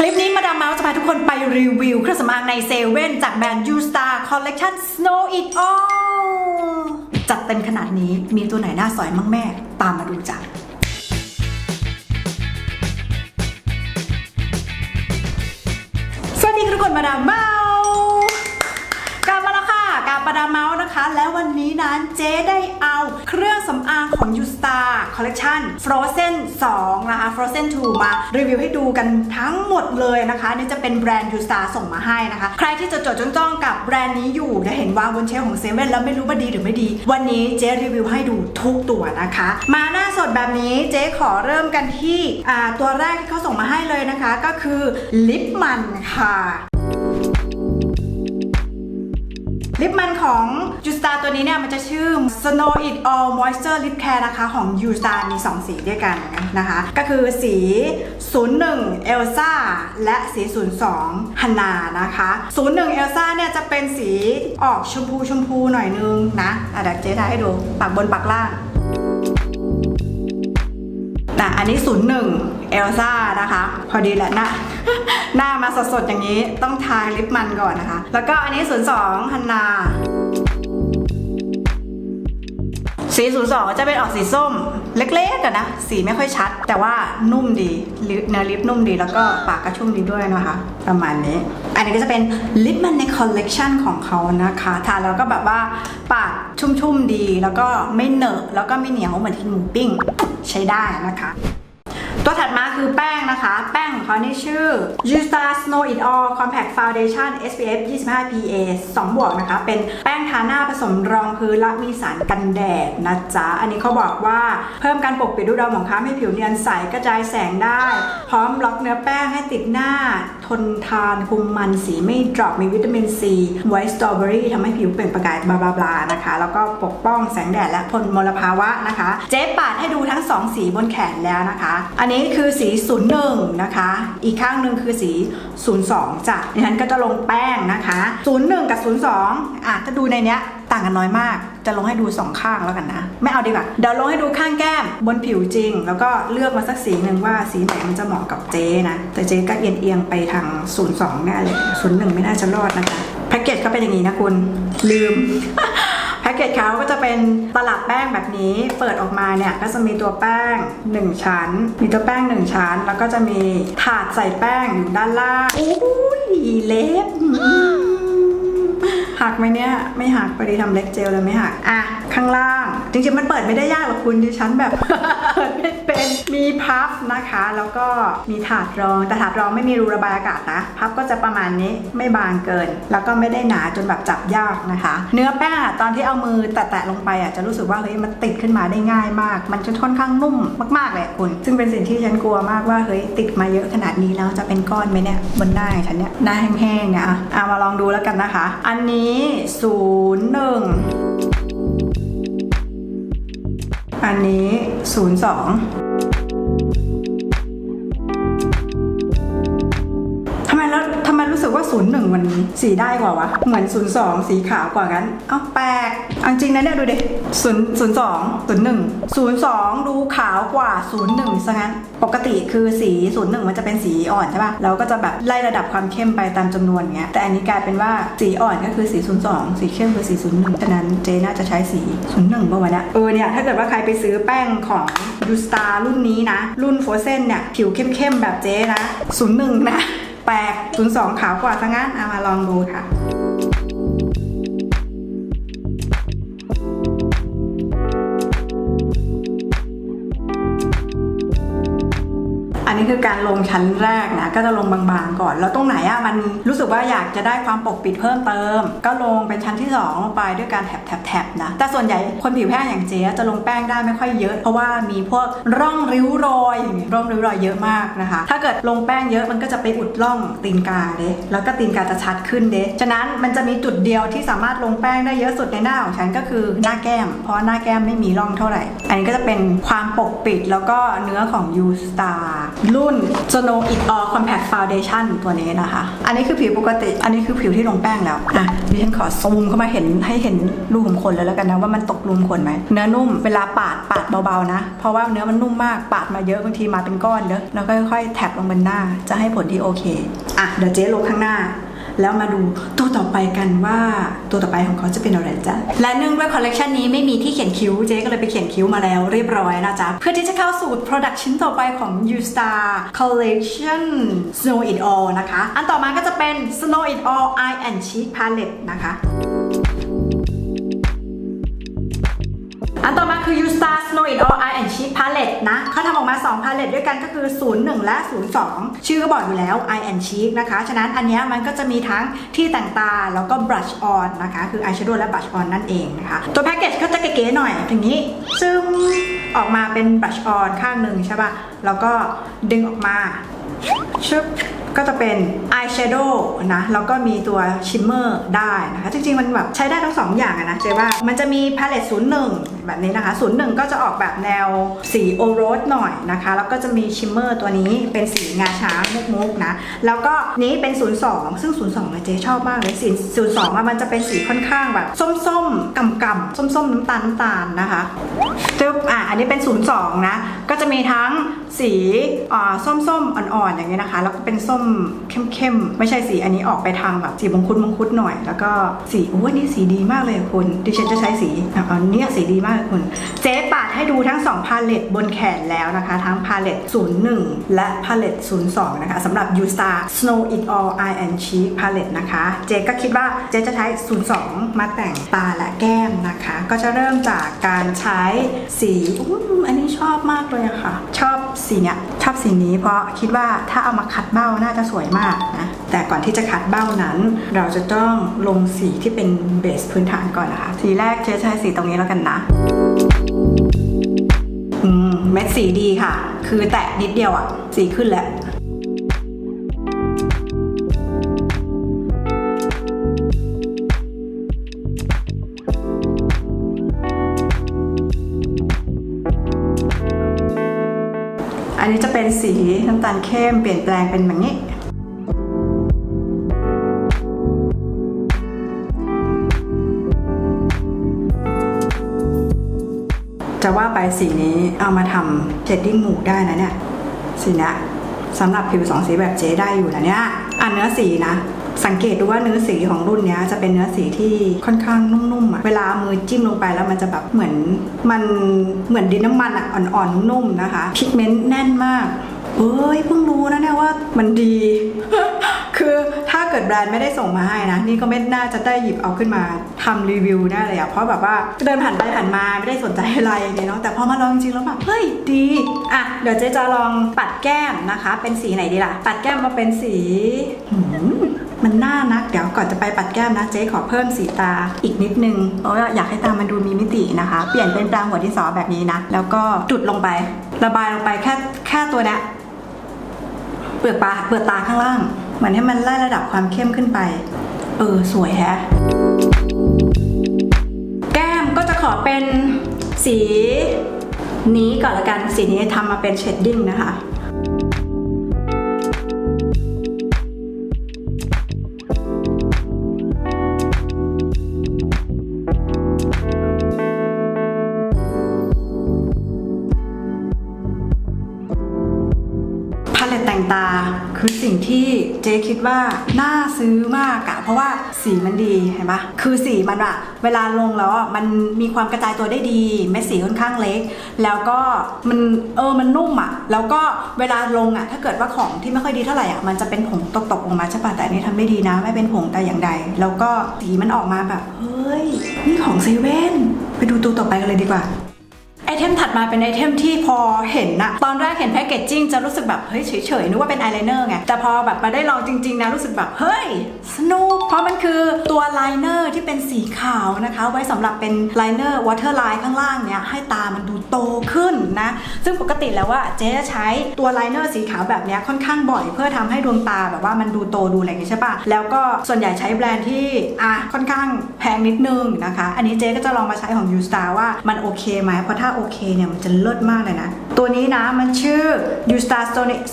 คลิปนี้มาดามเมาส์จะพาทุกคนไปรีวิวเครื่องสำอางในเซเว่นจากแบรนด์ยูสตาร์คอลเลคชัน Snow It All จัดเต็มขนาดนี้มีตัวไหนหน้าสอยมั่งแม่ ตามมาดูจ้ะสวัสดีทุกคนมาดามเมาส์กลับมา แล้วค่ะกลับมาดามเมาส์นะคะ แล้ววันนี้นั้นเจ๊ได้เอาเครื่องสำอางของ U Star Collection Frozen 2 นะคะ Frozen 2 มารีวิวให้ดูกันทั้งหมดเลยนะคะนี่จะเป็นแบรนด์ U Star ส่งมาให้นะคะ ใครที่จะจดจ้องกับแบรนด์นี้อยู่จะเห็นวางบนเชลของเซเว่นแล้วไม่รู้ว่าดีหรือไม่ดี วันนี้เจ๊รีวิวให้ดูทุกตัวนะคะ มาหน้าสดแบบนี้เจ๊ขอเริ่มกันที่ตัวแรกที่เขาส่งมาให้เลยนะคะ ก็คือลิปมันค่ะ ลิปมันของยูสตาตัวนี้เนี่ยมันจะชื่อ Snow It All Moisture Lip Care นะคะของยูสตามี 2 สีด้วยกันนะคะ ก็คือสี 01 Elsa และสี 02 Hanna นะคะ 01 Elsa เนี่ยจะเป็นสีออกชมพูชมพูหน่อยนึงนะอะเดี๋ยวเจ๊ทายให้ดูปากบนปากล่าง นะอันนี้ 01เอลซ่านะคะ พอดีแหละหน้าหน้ามาสดๆอย่างนี้ต้องทาลิปมันก่อนนะคะ แล้วก็อันนี้ 02ฮันนา สี 02 จะเป็นออกสีส้มเล็กๆกันนะ สีไม่ค่อยชัด แต่ว่านุ่มดีเนื้อลิปนุ่มดี แล้วก็ปากกระชุ่มดีด้วยนะคะ ประมาณนี้ อันนี้ก็จะเป็นลิปมันในคอลเลกชันของเขานะคะทาแล้วก็แบบว่าปากชุ่มๆดี แล้วก็ไม่เหนอะแล้วก็ไม่เหนียวเหมือนที่หมูปิ้ง ใช้ได้นะคะ ตัวถัดมาคือแป้งนะคะ แป้งของเขานี่ชื่อ u s t a Snow It All Compact Foundation SPF 25 PA 2บวกนะคะ เป็นแป้งทาหน้าผสมรองพื้นและมีสารกันแดดนะจ๊ะ อันนี้เขาบอกว่าเพิ่มการปกปิดรูดำของค้ำให้ผิวเนียนใสกระจายแสงได้ พร้อมล็อกเนื้อแป้งให้ติดหน้า ทนทานคุมมันสีไม่ดรอปมีวิตามินซีไวท์สตรอเบอรี่ทำให้ผิวเปล่งประกายบลาบลาบลานะคะ แล้วก็ปกป้องแสงแดดและทนมลภาวะนะคะ เจ๊ปาดให้ดูทั้ง 2 สีบนแขนแล้วนะคะ อันนี้คือสี 01 นะคะ อีกข้างหนึ่งคือสี 02จ้ะดิฉันก็จะลงแป้งนะคะ 01 กับ 02อะถ้าดูในเนี้ยต่างกันน้อยมาก จะลงให้ดูสองข้างแล้วกันนะ ไม่เอาดีกว่า เดี๋ยวลงให้ดูข้างแก้มบนผิวจริง แล้วก็เลือกมาสักสีหนึ่งว่าสีไหนมันจะเหมาะกับเจ๊นะ แต่เจ๊ก็เอียงเอียงๆไปทาง 02แน่เลย 01 ไม่น่าจะรอดนะคะแพ็กเกจเขาเป็นอย่างนี้นะคุณ ลืม พ็กเกจเขาก็จะเป็นตลับแป้งแบบนี้ เปิดออกมาเนี่ยก็จะมีตัวแป้ง 1 ชั้น มีตัวแป้ง 1 ชั้น แล้วก็จะมีถาดใส่แป้งอยู่ด้านล่างอุ้ยเล็บหักไหมเนี่ย ไม่หักพอดีทำเล็กเจลเลยไม่หัก อะ ข้างล่าง จริงๆมันเปิดไม่ได้ยากหรอกคุณดิฉันแบบเปิดไม่เป็นมีพับนะคะ แล้วก็มีถาดรองแต่ถาดรองไม่มีรูระบายอากาศนะพับก็จะประมาณนี้ไม่บางเกิน แล้วก็ไม่ได้หนาจนแบบจับยากนะคะ เนื้อแป้งตอนที่เอามือแตะๆลงไปอะจะรู้สึกว่าเฮ้ยมันติดขึ้นมาได้ง่ายมาก มันจะค่อนข้างนุ่มมากๆเลยคุณ ซึ่งเป็นสิ่งที่ฉันกลัวมากว่าเฮ้ยติดมาเยอะขนาดนี้แล้วจะเป็นก้อนไหมเนี่ยบนหน้าฉันเนี่ยหน้าแห้งๆเนี่ยอะเอามาลองดูแล้วกันนะคะ อันนี้ศูนย์หนึ่ง อันนี้ 02 สึกว่า 01 มันสีได้กว่าวะ เหมือน 02 สีขาวกว่ากันเอ้าแปลกเอาจริงนะเนี่ยดูดิ0 02 01 02 ดูขาวกว่า 01ซะงั้น ปกติคือสี 01 มันจะเป็นสีอ่อนใช่ป่ะเราก็จะแบบไล่ระดับความเข้มไปตามจำนวนเงี้ยแต่อันนี้กลายเป็นว่าสีอ่อนก็คือสี 02 สีเข้มคือสี 01ฉะนั้นเจน่าจะใช้สี 01ป่ะวะเนี่ยเออเนี่ยถ้าเกิดว่าใครไปซื้อแป้งของยูสตารุ่นนี้นะ รุ่นโฟเซนเนี่ย ผิวเข้มๆ แบบเจ๊นะ 01 นะ แปลก02ขาวกว่าซะงั้นเอามาลองดูค่ะ นี้คือการลงชั้นแรกนะก็จะลงบางๆก่อน แล้วตรงไหนอะมันรู้สึกว่าอยากจะได้ความปกปิดเพิ่มเติม ก็ลงเป็นชั้นที่2ลงไปด้วยการแถบๆๆนะแต่ส่วนใหญ่คนผิวแห้งอย่างเจ๊จะลงแป้งได้ไม่ค่อยเยอะ เพราะว่ามีพวกร่องริ้วรอยร่องริ้วรอยเยอะมากนะคะ ถ้าเกิดลงแป้งเยอะมันก็จะไปอุดร่องตีนกาเด้แล้วก็ตีนกาจะชัดขึ้นเด้ฉะนั้นมันจะมีจุดเดียวที่สามารถลงแป้งได้เยอะสุดในหน้าของฉันก็คือหน้าแก้ม เพราะหน้าแก้มไม่มีร่องเท่าไหร่ อันนี้ก็จะเป็นความปกปิดแล้วก็เนื้อของ U Star รุ่นรุ่น Snow It All Compact Foundation ตัวนี้นะคะ อันนี้คือผิวปกติ อันนี้คือผิวที่ลงแป้งแล้ว อะดิฉันขอซูมเข้ามาเห็นให้เห็นรูขุมขนเลยแล้วกันนะว่ามันตกรูขุมขนไหม เนื้อนุ่ม เวลาปาดปาดเบาๆนะ เพราะว่าเนื้อมันนุ่มมาก ปาดมาเยอะบางทีมาเป็นก้อนเนอะแล้วก็ค่อยๆแท็บลงบนหน้า จะให้ผลที่โอเค อะ เดี๋ยวเจ๊ลงข้างหน้า แล้วมาดูตัวต่อไปกันว่าตัวต่อไปของเขาจะเป็นอะไรจ๊ะและเนื่องด้วยคอลเลกชันนี้ไม่มีที่เขียนคิ้วเจ๊ก็เลยไปเขียนคิ้วมาแล้วเรียบร้อยนะจ๊ะเพื่อที่จะเข้าสู่ Product ชิ้นต่อไปของ U Star Collection Snow It All นะคะ อันต่อมาก็จะเป็น Snow It All Eye and Cheek Palette นะคะอันต่อมาคือ U Star Snow It All and Cheek Palette นะเขาทำออกมา 2 palette ด้วยกันก็คือ 01 และ 02 ชื่อก็บอกอยู่แล้ว Eye and Cheek นะคะ ฉะนั้นอันนี้มันก็จะมีทั้งที่แต่งตาแล้วก็ brush on นะคะ คือ eyeshadow และ brush on นั่นเองนะคะ ตัวแพ็กเกจก็จะเก๋ๆหน่อยอย่างนี้ ซึ่งออกมาเป็น brush on ข้างหนึ่งใช่ป่ะ แล้วก็ดึงออกมาชึบก็จะเป็น eyeshadow นะ แล้วก็มีตัว shimmer ได้นะคะ จริงๆ มันแบบใช้ได้ทั้งสองอย่างอะนะ เจ๊ว่ามันจะมี palette 01 แบบนี้นะคะ 01 ก็จะออกแบบแนวสีโอโรสหน่อยนะคะ แล้วก็จะมี shimmer ตัวนี้เป็นสีงาช้างมุกๆนะ แล้วก็นี้เป็น 02 ซึ่ง 02เนี่ยเจ๊ชอบมากเลยสี02อะมันจะเป็นสีค่อนข้างแบบ ส้มๆกำกำๆส้มๆน้ำตาลน้ำตาลนะคะจึ๊บอะอันนี้เป็น 02 นะ ก็จะมีทั้งสีอ่าส้มๆอ่อนๆอย่างนี้ยนะคะ แล้วก็เป็นส้มเข้มๆ ไม่ใช่สีอันนี้ออกไปทางแบบสีมงคุดมงคุดหน่อย แล้วก็สีโอ้นี่สีดีมากเลยคุณดิฉันจะใช้สีอะอันเนี้ยสีดีมากคุณ เจ๊ปาดให้ดูทั้ง 2 พาเลตบนแขนแล้วนะคะ ทั้งพาเลต01 และพาเลต02 นะคะสำหรับ U Star Snow It All Eye and Cheek Palette นะคะ เจ๊ก็คิดว่าเจ๊จะใช้ 02 มาแต่งตาและแก้มนะคะ ก็จะเริ่มจากการใช้สีอู้อันนี้ชอบมากเลยอะค่ะ ชอบสีเนี้ยชอบสีนี้เพราะคิดว่าถ้าเอามาคัดเบ้าน่าจะสวยมากนะแต่ก่อนที่จะคัดเบ้านั้น เราจะต้องลงสีที่เป็นเบสพื้นฐานก่อนนะคะ สีแรกเจ๊ใช้สีตรงนี้แล้วกันนะ อืมเม็ดสีดีค่ะ คือแตะนิดเดียวอะสีขึ้นแล้วอันนี้จะเป็นสีน้ำตาลเข้มเปลี่ยนแปลงเป็นแบบนี้ ไปสีนี้เอามาทำเชดดิ้งหมูได้นะเนี่ย สีนี้สำหรับผิวสองสีแบบเจ๊ได้อยู่นะเนี่ยอันเนื้อสีนะ สังเกตดูว่าเนื้อสีของรุ่นนี้จะเป็นเนื้อสีที่ค่อนข้างนุ่มๆอะเวลามือจิ้มลงไปแล้วมันจะแบบเหมือนมันเหมือนดินน้ำมันอะอ่อนๆนุ่มๆนะคะพิกเมนต์แน่นมากเอ้ยเพิ่งรู้นะเนี่ยว่ามันดี คือถ้าเกิดแบรนด์ไม่ได้ส่งมาให้นะ นี่ก็ไม่น่าจะได้หยิบเอาขึ้นมาทำรีวิวแน่เลยอะเพราะแบบว่าเดินผ่านไปผ่านมาไม่ได้สนใจอะไรเนี่ยเนาะแต่พอมาลองจริงๆแล้วแบบเฮ้ยดีอะเดี๋ยวเจ๊จะลองปัดแก้มนะคะ เป็นสีไหนดีล่ะ ปัดแก้มมาเป็นสีมันน่านัก เดี๋ยวก่อนจะไปปัดแก้มนะเจ๊ขอเพิ่มสีตาอีกนิดนึงเพราะว่าอยากให้ตามันดูมีมิตินะคะ เปลี่ยนเป็นปรางหัวที่สอแบบนี้นะ แล้วก็จุดลงไประบายลงไปแค่แค่ตัวเนี้ยเปลือกตาเปลือกตาข้างล่าง เหมือนให้มันไล่ระดับความเข้มขึ้นไป เออ สวยแฮะ แก้มก็จะขอเป็นสีนี้ก่อนละกัน สีนี้ทำมาเป็นเชดดิ้งนะคะ ว่าน่าซื้อมากอะเพราะว่าสีมันดีเห็นปะคือสีมันอะเวลาลงแล้วอะมันมีความกระจายตัวได้ดีเม็ดสีค่อนข้างเล็ก แล้วก็มันเออมันนุ่มอะแล้วก็เวลาลงอะถ้าเกิดว่าของที่ไม่ค่อยดีเท่าไหร่อะมันจะเป็นผงตกๆลงมาใช่ปะแต่อันนี้ทำได้ดีนะ ไม่เป็นผงแต่อย่างใด แล้วก็สีมันออกมาแบบเฮ้ยนี่ของเซเว่นไปดูตัวต่อไปกันเลยดีกว่า เทมถัดมาเป็นไอเทมที่พอเห็นนะตอนแรกเห็นแพคเกจจิ้งจะรู้สึกแบบเฮ้ยเฉยๆนึกว่าเป็นอายไลเนอร์ไงแต่พอแบบมาได้ลองจริงๆนะรู้สึกแบบเฮ้ยสนุกเพราะมันคือตัวไลเนอร์ที่เป็นสีขาวนะคะ ไว้สำหรับเป็นไลเนอร์วอเตอร์ไลน์ข้างล่างเนี่ยให้ตามันดูโตขึ้นนะซึ่งปกติแล้วว่าเจ๊จะใช้ตัวไลเนอร์สีขาวแบบนี้ค่อนข้างบ่อย เพื่อทำให้ดวงตาแบบว่ามันดูโตดูอะไรอย่างงี้ใช่ปะแล้วก็ส่วนใหญ่ใช้แบรนด์ที่อะค่อนข้างแพงนิดนึงนะคะ อันนี้เจ๊ก็จะลองมาใช้ของ U Star ว่ามันโอเคไหมเพราะถ้าโอเคเนี่ยมันจะเลิศมากเลยนะ ตัวนี้นะมันชื่อ u s t a r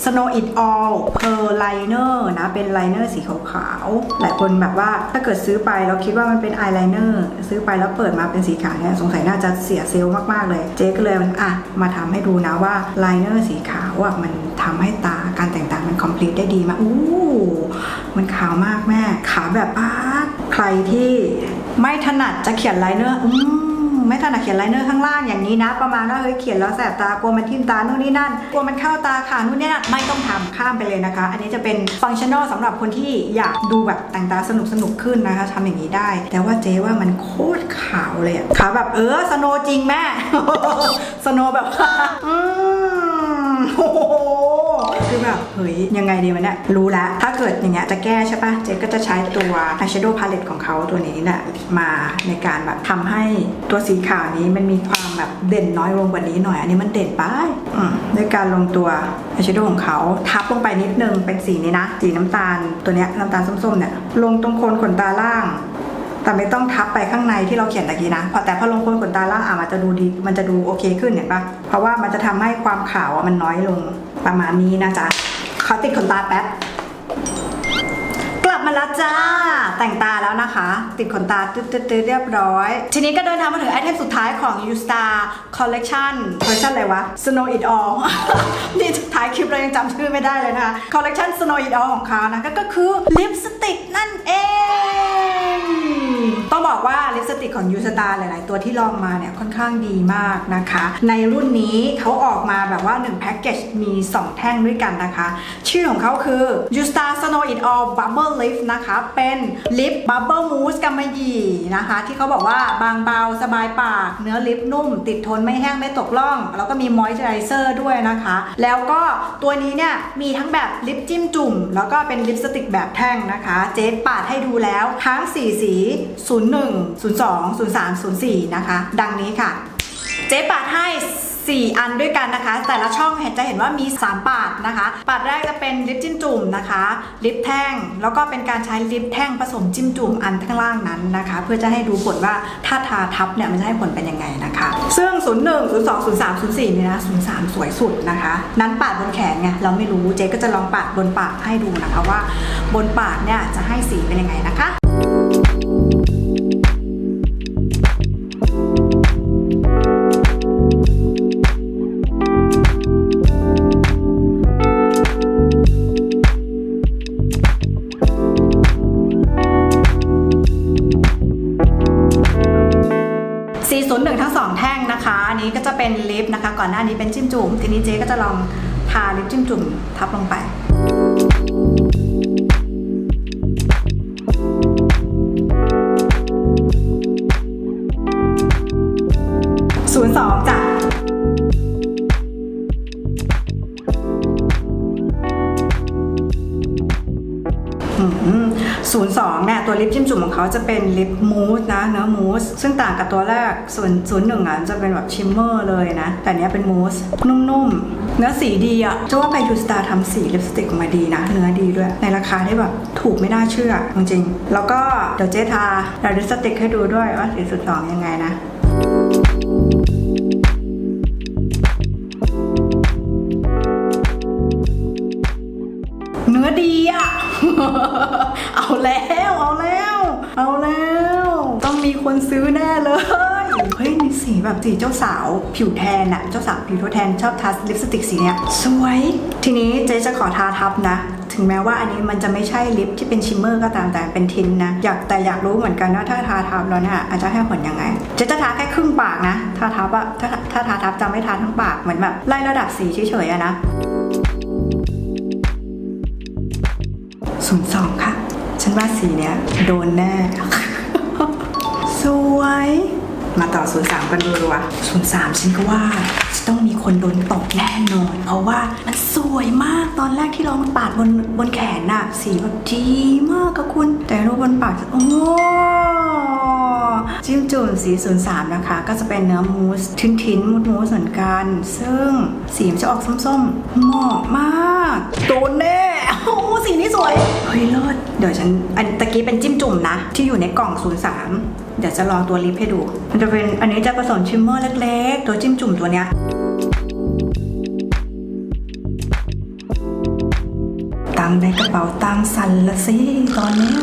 Snow It All Pearl Liner นะ เป็นไลเนอร์สีขาวๆ หลายคนแบบว่าถ้าเกิดซื้อไปแล้วคิดว่ามันเป็นอายไลเนอร์ซื้อไปแล้วเปิดมาเป็นสีขาวเนี่ยสงสัยน่าจะเสียเซลล์มากๆเลย เจ๊ก็เลยมันอะ มาทำให้ดูนะว่าไลเนอร์สีขาวอะมันทำให้ตาการแต่งตามันคอมพลีทได้ดีมากอู้มันขาวมากแม่ ขาวแบบอาใครที่ไม่ถนัดจะเขียนไลเนอร์อืม ไม่ถนัดเขียนไลเนอร์ข้างล่างอย่างนี้นะ ประมาณว่าเฮ้ยเขียนแล้วแสบตากลัวมันทิ่มตานู่นนี่นั่นกลัวมันเข้าตาขานู่นนี่นั่นไม่ต้องทำข้ามไปเลยนะคะ อันนี้จะเป็นฟังชั่นอลสำหรับคนที่อยากดูแบบแต่งตาสนุกสนุกขึ้นนะคะทำอย่างนี้ได้ แต่ว่าเจ๊ว่ามันโคตรขาวเลยอะขาวแบบเออสโนจริงแม่สโนแบบอืมโอ้อ แบบเฮ้ยยังไงดีมันเนี่ยรู้แล้วถ้าเกิดอย่างเงี้ยจะแก้ใช่ปะเจ๊ก็จะใช้ตัว eyeshadow palette ของเขาตัวนี้เนี่ยมาในการแบบทำให้ตัวสีขาวนี้มันมีความแบบเด่นน้อยลงกว่านี้หน่อย อันนี้มันเด่นไปอืมด้วยการลงตัว eyeshadow ของเขาทับลงไปนิดนึงเป็นสีนี้นะ สีน้ำตาลตัวเนี้ยน้ำตาลส้มๆเนี่ยลงตรงโคนขนตาล่างแต่ไม่ต้องทับไปข้างในที่เราเขียนตะกี้นะ พอแต่พอลงคนขนตาล่างอะมันจะดูดี มันจะดูโอเคขึ้นเห็นปะเพราะว่ามันจะทำให้ความขาวอะมันน้อยลง ประมาณนี้นะจ๊ะขอติดขนตาแป๊บ กลับมาแล้วจ้า แต่งตาแล้วนะคะ ติดขนตาตึ๊ดๆเรียบร้อย ทีนี้ก็เดินทางมาถึงไอเทมสุดท้ายของ U Star Collection Collection อะไรวะ Snow It All นี่ท้ายคลิปเรายังจำชื่อไม่ได้เลยนะคะ Collection Snow It All ของเขานะก็ก็คือลิปสติกนั่นเองต้องบอกว่าลิปสติกของ U Star หลาย ๆ ตัวที่ลองมาเนี่ยค่อนข้างดีมากนะคะ ในรุ่นนี้เขาออกมาแบบว่า1แพ็กเกจมี 2 แท่งด้วยกันนะคะ ชื่อของเขาคือ U Star Snow It All Bubble Lift นะคะ เป็นลิป Bubble Mousse กำมะหยี่นะคะ ที่เขาบอกว่าบางเบาสบายปาก เนื้อลิปนุ่ม ติดทนไม่แห้งไม่ตกล่อง แล้วก็มีมอยส์เจอไรเซอร์ด้วยนะคะ แล้วก็ตัวนี้เนี่ยมีทั้งแบบลิปจิ้มจุ่ม แล้วก็เป็นลิปสติกแบบแท่งนะคะ เจ๊ปาดให้ดูแล้วทั้ง 4 สี 01 02 03 04 นะคะ ดังนี้ค่ะ เจ๊ปาดให้ 4 อันด้วยกันนะคะ แต่ละช่องเห็นจะเห็นว่ามี 3 ปาดนะคะ ปาดแรกจะเป็นลิปจิ้มจุ่มนะคะ ลิปแท่ง แล้วก็เป็นการใช้ลิปแท่งผสมจิ้มจุ่มอันข้างล่างนั้นนะคะ เพื่อจะให้ดูผลว่าถ้าทาทับเนี่ยมันจะให้ผลเป็นยังไงนะคะ ซึ่ง 01 02 03 04เนี่ยนะ03 สวยสุดนะคะ นั้นปาดบนแขนไงเราไม่รู้เจ๊ก็จะลองปาดบนปากให้ดูนะคะว่า บนปากเนี่ยจะให้สีเป็นยังไงนะคะ จิ้มจุ่มของเขาจะเป็นลิปมูสนะเนื้อมูสซึ่งต่างกับตัวแรกส่วนศูนย์หนึ่งอะจะเป็นแบบชิมเมอร์เลยนะ แต่เนี้ยเป็นมูสนุ่มๆ เนื้อสีดีอะจะว่าไปยูสตาทำสีลิปสติกออกมาดีนะ เนื้อดีด้วย ในราคาที่แบบถูกไม่น่าเชื่อจริงๆแล้วก็เดี๋ยวเจ๊ทาลิปสติกให้ดูด้วยว่าสีสุดสองยังไงนะเนื้อดีอะ เอาแล้ว เอาแล้ว เอาแล้ว ต้องมีคนซื้อแน่เลย เฮ้ยนี่สีแบบสีเจ้าสาวผิวแทนอะเจ้าสาวผิวแทนชอบทาลิปสติกสีเนี้ยสวย ทีนี้เจ๊จะขอทาทับนะ ถึงแม้ว่าอันนี้มันจะไม่ใช่ลิปที่เป็นชิมเมอร์ก็ตามแต่เป็นทินนะ อยากแต่อยากรู้เหมือนกันว่าถ้าทาทับแล้วเนี่ยอาจจะให้ผลยังไง เจ๊จะทาแค่ครึ่งปากนะ ทาทับอะถ้าถ้าทาทับจะไม่ทาทั้งปากเหมือนแบบไล่ระดับสีเฉยๆอะนะศูนย์สองค่ะ ว่าสีเนี้ยโดนแน่ สวย มาต่อศูนย์สามกันดูดีกว่าศูนย์สามฉันก็ว่าจะต้องมีคนโดนตกแน่นอน เพราะว่ามันสวยมากตอนแรกที่ลองปาดบนบนแขนน่ะ สีแบบดีมากกับคุณ แต่รูปบนปากโอ้จิ้มจุ่มสีศูนย์สามนะคะ ก็จะเป็นเนื้อมูสทิ้นทิ้นมูสมูสเหมือนกัน ซึ่งสีมันจะออกส้มๆเหมาะมาก โดนแน่ โอ้โหสีนี้สวย เฮ้ยเลิศเดี๋ยวฉันอันตะกี้เป็นจิ้มจุ่มนะ ที่อยู่ในกล่อง 03 เดี๋ยวจะลองตัวลิปให้ดู มันจะเป็นอันนี้จะผสมชิมเมอร์เล็กๆ ตัวจิ้มจุ่มตัวเนี้ยตังในกระเป๋าตังสั่นละสิตอนเนี้ย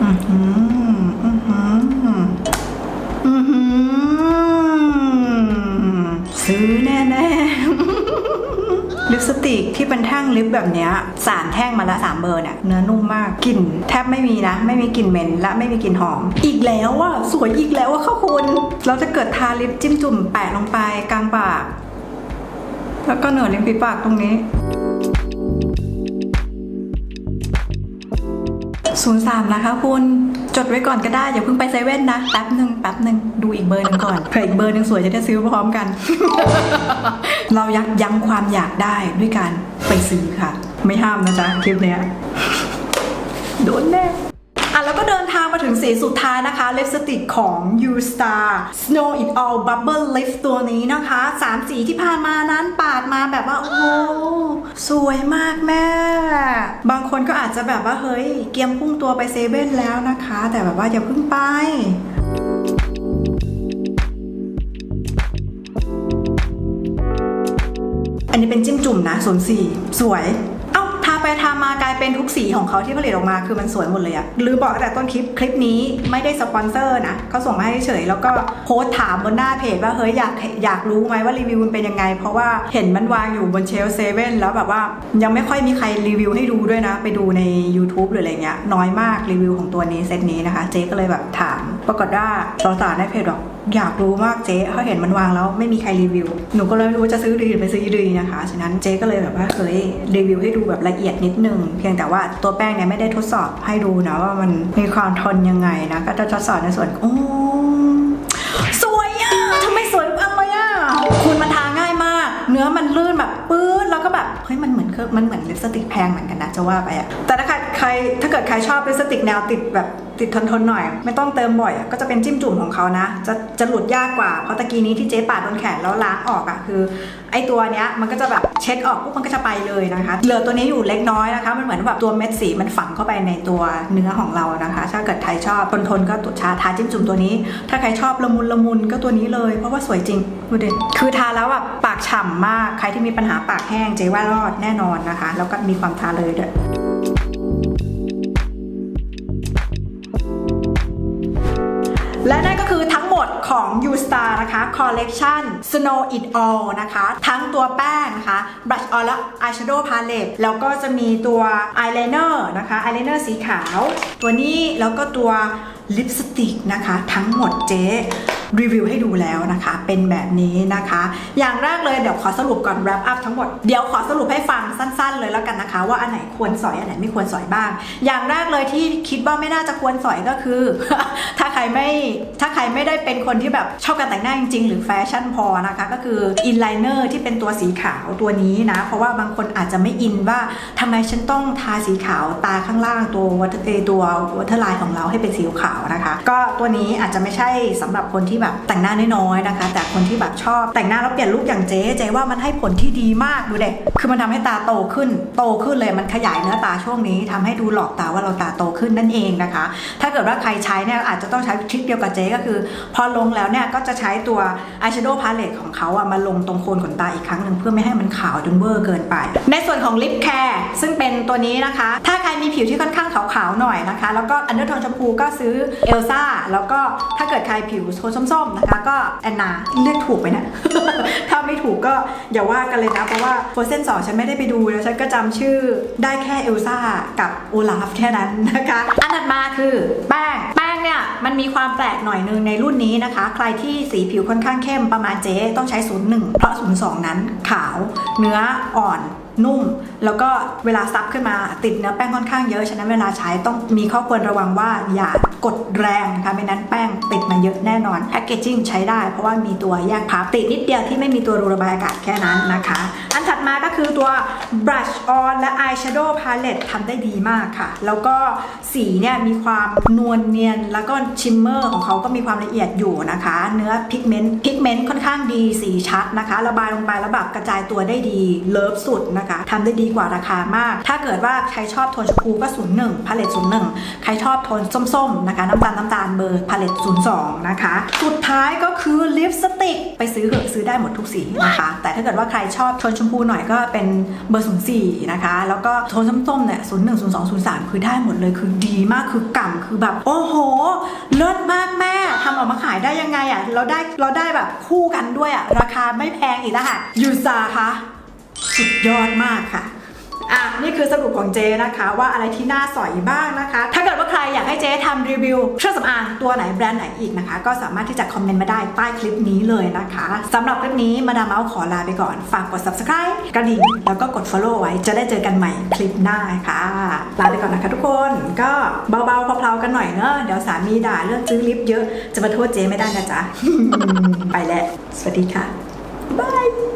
อือหือ สติกที่เป็นแท่งลิปแบบเนี้ยสามแท่งมาละสามเบอร์เนี่ยเนื้อนุ่มมากกลิ่นแทบไม่มีนะ ไม่มีกลิ่นเหม็นและไม่มีกลิ่นหอม อีกแล้วอะสวยอีกแล้วอะค่ะคุณ เราจะเกิดทาลิปจิ้มจุ่มแปะลงไปกลางปากแล้วก็เหนือริมฝีปากตรงนี้ศูนย์สามนะคะคุณ จดไว้ก่อนก็ได้อย่าเพิ่งไปเซเว่นนะแป๊บหนึ่งแป๊บหนึ่งดูอีกเบอร์หนึ่งก่อนเผื่ออีกเบอร์หนึ่งสวยจะได้ซื้อพร้อมกัน เรายักยั้งความอยากได้ด้วยการไปซื้อค่ะ ไม่ห้ามนะจ๊ะคลิปเนี้ยโดนแน่ มาถึงสีสุดท้ายนะคะลิปสติกของ U Star Snow It All Bubble Lift ตัวนี้นะคะสามสีที่ผ่านมานั้นปาดมาแบบว่า โอ้โหสวยมากแม่ บางคนก็อาจจะแบบว่าเฮ้ย เกียมพุ่งตัวไปเซเว่นแล้วนะคะ แต่แบบว่าอย่าเพิ่งไปอันนี้เป็นจิ้มจุ่มนะศูนย์สี่สวย ทาไปทามากลายเป็นทุกสีของเขาที่ผลิตออกมาคือมันสวยหมดเลยอะหรือบอกตั้งแต่ต้นคลิปคลิปนี้ไม่ได้สปอนเซอร์นะเขาส่งมาให้เฉยแล้วก็โพสถามบนหน้าเพจว่าเฮ้ยอยากอยากรู้ไหมว่ารีวิวมันเป็นยังไง เพราะว่าเห็นมันวางอยู่บนเชลเซเว่นแล้วแบบว่ายังไม่ค่อยมีใครรีวิวให้ดูด้วยนะ ไปดูใน YouTube หรืออะไรเงี้ยน้อยมากรีวิวของตัวนี้เซตนี้นะคะ เจ๊ก็เลยแบบถาม ปรากฏว่าสาวๆในเพจบอก อยากรู้มากเจ๊เขาเห็นมันวางแล้วไม่มีใครรีวิว หนูก็เลยไม่รู้จะซื้อดีหรือไม่ซื้อดีนะคะ ฉะนั้นเจ๊ก็เลยแบบว่าเคยรีวิวให้ดูแบบละเอียดนิดนึง เพียงแต่ว่าตัวแป้งเนี่ยไม่ได้ทดสอบให้ดูนะว่ามันมีความทนยังไงนะ ก็จะทดสอบในส่วนโอ้สวยอะทำไมสวยอังเลยอะคุณมันทาง่ายมาก เนื้อมันลื่นแบบปื๊ดแล้วก็แบบเฮ้ยมันเหมือนเครื่องมันเหมือนลิปสติกแพงเหมือนกันนะจะว่าไปอะแต่ถ้าใครใครถ้าเกิดใครชอบลิปสติกแนวติดแบบ ติดทนทนหน่อย ไม่ต้องเติมบ่อยก็จะเป็นจิ้มจุ่มของเขานะ จะจะหลุดยากกว่าเพราะตะกี้นี้ที่เจ๊ปาดโดนแขนแล้วล้างออกอะคือ ไอตัวเนี้ยมันก็จะแบบเช็ดออกปุ๊บมันก็จะไปเลยนะคะเหลือตัวนี้อยู่เล็กน้อยนะคะ มันเหมือนแบบตัวเม็ดสีมันฝังเข้าไปในตัวเนื้อของเรานะคะ ถ้าเกิดใครชอบทนทนก็ตุชาทาจิ้มจุ่มตัวนี้ ถ้าใครชอบละมุนละมุนก็ตัวนี้เลย เพราะว่าสวยจริงดูดิคือทาแล้วแบบปากฉ่ำมากใครที่มีปัญหาปากแห้งเจ๊ว่ารอดแน่นอนนะคะ แล้วก็มีความทาเลยด้วย ของ U Star นะคะ Collection Snow It All นะคะ ทั้งตัวแป้งนะคะ Brush On และ Eyeshadow Palette แล้วก็จะมีตัว Eyeliner นะคะ Eyeliner สีขาว ตัวนี้แล้วก็ตัวลิปสติกนะคะ ทั้งหมดเจ๊ รีวิวให้ดูแล้วนะคะ เป็นแบบนี้นะคะ อย่างแรกเลยเดี๋ยวขอสรุปก่อน wrap up ทั้งหมด เดี๋ยวขอสรุปให้ฟังสั้น ๆ เลยแล้วกันนะคะ ว่าอันไหนควรสอยอันไหนไม่ควรสอยบ้าง อย่างแรกเลยที่คิดว่าไม่น่าจะควรสอยก็คือ ถ้าใครไม่ถ้าใครไม่ได้เป็นคนที่แบบชอบการแต่งหน้าจริงๆ หรือแฟชั่นพอนะคะ ก็คืออินไลเนอร์ที่เป็นตัวสีขาวตัวนี้นะ เพราะว่าบางคนอาจจะไม่อินว่าทำไมฉันต้องทาสีขาวตาข้างล่างตัววัตเออตัววัตเทอร์ไลน์ของเราให้เป็นสีขาวนะคะ ก็ตัวนี้อาจจะไม่ใช่สำหรับคนที่แบบแต่งหน้าน้อยๆนะคะ แต่คนที่แบบชอบแต่งหน้าแล้วเปลี่ยนลุคอย่างเจ๊เจ๊ว่ามันให้ผลที่ดีมากดูเด็กคือมันทำให้ตาโตขึ้น โตขึ้นเลยมันขยายเนื้อตาช่วงนี้ทำให้ดูหลอกตาว่าเราตาโตขึ้นนั่นเองนะคะ ถ้าเกิดว่าใครใช้เนี่ยอาจจะต้องใช้ทริคเดียวกับเจ๊ก็คือ พอลงแล้วเนี่ยก็จะใช้ตัว eyeshadow palette ของเขาอะมาลงตรงโคนขนตาอีกครั้งหนึ่งเพื่อไม่ให้มันขาวจนเวอร์เกินไป ในส่วนของลิปแคร์ซึ่งเป็นตัวนี้นะคะ ถ้าใครมีผิวที่ค่อนข้างขาวๆหน่อยนะคะ แล้วก็อันเดอร์โทนชมพูก็ซื้อเอลซ่าแล้วก็ถ้าเกิดใครผิวโทนส้มๆนะคะ ก็แอนนาเลือกถูกไหมเนะ ถ้าไม่ถูกก็อย่าว่ากันเลยนะ เพราะว่าโฟเซนสองฉันไม่ได้ไปดูแล้วฉันก็จำชื่อได้แค่เอลซ่ากับโอลาฟแค่นั้นนะคะ อันถัดมาคือแป้งแป้งเนี่ยมันมีความแปลกหน่อยนึงในรุ่นนี้นะคะ ใครที่สีผิวค่อนข้างเข้มประมาณเจ๊ต้องใช้01เพราะ02นั้นขาวเนื้ออ่อน นุ่ม แล้วก็เวลาซับขึ้นมาติดเนื้อแป้งค่อนข้างเยอะ ฉะนั้นเวลาใช้ต้องมีข้อควรระวังว่าอย่ากดแรงนะคะไม่นั้นแป้งติดมาเยอะแน่นอนแพคเกจิ้งใช้ได้เพราะว่ามีตัวแยกพับติดนิดเดียวที่ไม่มีตัวรูระบายอากาศแค่นั้นนะคะ อันถัดมาก็คือตัว brush on และ eyeshadow palette ทำได้ดีมากค่ะ แล้วก็สีเนี่ยมีความนวลเนียน แล้วก็ชิมเมอร์ของเขาก็มีความละเอียดอยู่นะคะ เนื้อพิกเมนต์พิกเมนต์ค่อนข้างดีสีชัดนะคะ ระบายลงไปแล้วแบบกระจายตัวได้ดีเลิฟสุดนะคะทำได้ดีกว่าราคามาก ถ้าเกิดว่าใครชอบโทนชมพูก็ 01พาเลต01 ใครชอบโทนส้มๆนะคะน้ำตาลน้ำตาลเบอร์พาเลต02 นะคะ สุดท้ายก็คือลิปสติก ไปซื้อเหอะซื้อได้หมดทุกสีนะคะ แต่ถ้าเกิดว่าใครชอบโทนชมพูหน่อยก็เป็นเบอร์ 04 นะคะ แล้วก็โทนส้มๆเนี่ย01 02 03 คือได้หมดเลยคือดีมากคือกล่ำคือแบบโอ้โห เลิศมากแม่ทำออกมาขายได้ยังไงอะเราได้เราได้แบบคู่กันด้วยอะราคาไม่แพงอีกแล้วค่ะยูซาคะสุดยอดมากค่ะ อะนี่คือสรุปของเจนะคะว่าอะไรที่น่าสอยบ้างนะคะ ถ้าเกิดว่าใครอยากให้เจทำรีวิวเครื่องสำอางตัวไหนแบรนด์ไหนอีกนะคะ ก็สามารถที่จะคอมเมนต์มาได้ใต้คลิปนี้เลยนะคะสำหรับคลิปนี้มาดามเมาส์ขอลาไปก่อน ฝากกด subscribe กระดิ่งแล้วก็กด follow ไว้จะได้เจอกันใหม่คลิปหน้าค่ะลาไปก่อนนะคะทุกคนก็เบาๆเพลาๆกันหน่อยเนอะเดี๋ยวสามีด่าเรื่องซื้อลิปเยอะจะมาโทษเจไม่ได้นะจ๊ะไปแล้วสวัสดีค่ะบาย